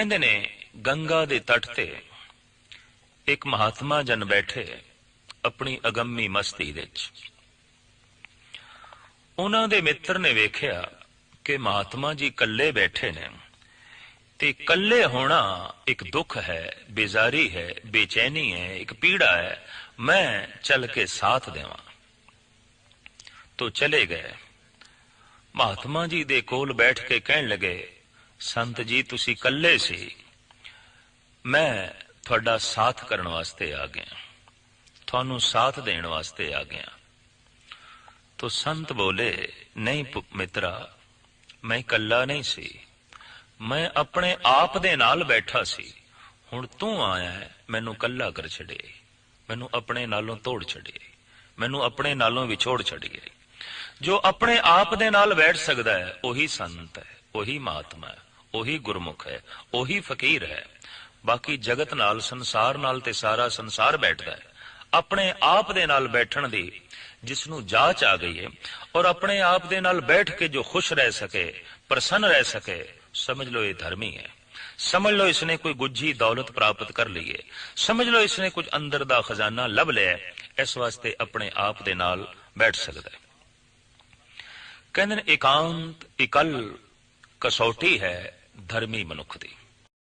ਕਹਿੰਦੇ ਨੇ, ਗੰਗਾ ਦੇ ਤੱਟ ਤੇ ਇੱਕ ਮਹਾਤਮਾ ਜਨ ਬੈਠੇ ਆਪਣੀ ਅਗੰਮੀ ਮਸਤੀ ਵਿੱਚ। ਉਹਨਾਂ ਦੇ ਮਿੱਤਰ ਨੇ ਵੇਖਿਆ ਕਿ ਮਹਾਤਮਾ ਜੀ ਇਕੱਲੇ ਬੈਠੇ ਨੇ ਤੇ ਇਕੱਲੇ ਹੋਣਾ ਇੱਕ ਦੁੱਖ ਹੈ, ਬੇਜ਼ਾਰੀ ਹੈ, ਬੇਚੈਨੀ ਹੈ, ਇੱਕ ਪੀੜਾ ਹੈ। ਮੈਂ ਚੱਲ ਕੇ ਸਾਥ ਦੇਵਾਂ। ਤੋ ਚਲੇ ਗਏ। ਮਹਾਤਮਾ ਜੀ ਦੇ ਕੋਲ ਬੈਠ ਕੇ ਕਹਿਣ ਲੱਗੇ ਸੰਤ ਜੀ ਤੁਸੀਂ ਇਕੱਲੇ ਸੀ। ਮੈਂ ਤੁਹਾਡਾ ਸਾਥ ਕਰਨ ਵਾਸਤੇ ਆ ਗਿਆ। ਤੁਹਾਨੂੰ ਸਾਥ ਦੇਣ ਵਾਸਤੇ ਆ ਗਿਆ। ਤੋ ਸੰਤ ਬੋਲੇ ਨਹੀਂ ਪੁ- ਮਿੱਤਰਾ ਮੈਂ ਇਕੱਲਾ ਨਹੀਂ ਸੀ। ਮੈਂ ਆਪਣੇ ਆਪ ਦੇ ਨਾਲ ਬੈਠਾ ਸੀ। ਹੁਣ ਤੂੰ ਆਇਆ ਹੈ, ਮੈਨੂੰ ਇਕੱਲਾ ਕਰ ਛੱਡੇ। ਮੈਨੂੰ ਆਪਣੇ ਨਾਲੋਂ ਤੋੜ ਛੱਡੇ। ਮੈਨੂੰ ਆਪਣੇ ਨਾਲੋਂ ਵਿਛੋੜ ਛੱਡੀਏ ਜੋ ਆਪਣੇ ਆਪ ਦੇ ਨਾਲ ਬੈਠ ਸਕਦਾ ਹੈ ਉਹੀ ਸੰਤ ਹੈ ਉਹੀ ਮਹਾਤਮਾ ਹੈ। ਉਹੀ ਗੁਰਮੁਖ ਹੈ, ਉਹੀ ਫਕੀਰ ਹੈ। ਬਾਕੀ ਜਗਤ ਨਾਲ, ਸੰਸਾਰ ਨਾਲ ਤੇ ਸਾਰਾ ਸੰਸਾਰ ਬੈਠਦਾ ਹੈ। ਆਪਣੇ ਆਪ ਦੇ ਨਾਲ ਬੈਠਣ ਦੀ ਜਿਸ ਨੂੰ ਜਾਚ ਆ ਗਈ ਹੈ ਔਰ ਆਪਣੇ ਆਪ ਦੇ ਨਾਲ ਬੈਠ ਕੇ ਜੋ ਖੁਸ਼ ਰਹਿ ਸਕੇ, ਪ੍ਰਸੰਨ ਰਹਿ ਸਕੇ, ਸਮਝ ਲਓ ਇਹ ਧਰਮੀ ਹੈ। ਸਮਝ ਲਓ ਇਸਨੇ ਕੋਈ ਗੁੱਝੀ ਦੌਲਤ ਪ੍ਰਾਪਤ ਕਰ ਲਈ ਹੈ। ਸਮਝ ਲਓ ਇਸਨੇ ਕੁਝ ਅੰਦਰ ਦਾ ਖਜ਼ਾਨਾ ਲੱਭ ਲਿਆ ਇਸ ਵਾਸਤੇ ਆਪਣੇ ਆਪ ਦੇ ਨਾਲ ਬੈਠ ਸਕਦਾ ਹੈ। ਕਹਿੰਦੇ ਨੇ, ਇਕਾਂਤ ਇਕੱਲ ਕਸੌਟੀ ਹੈ ਧਰਮੀ ਮਨੁੱਖ ਦੀ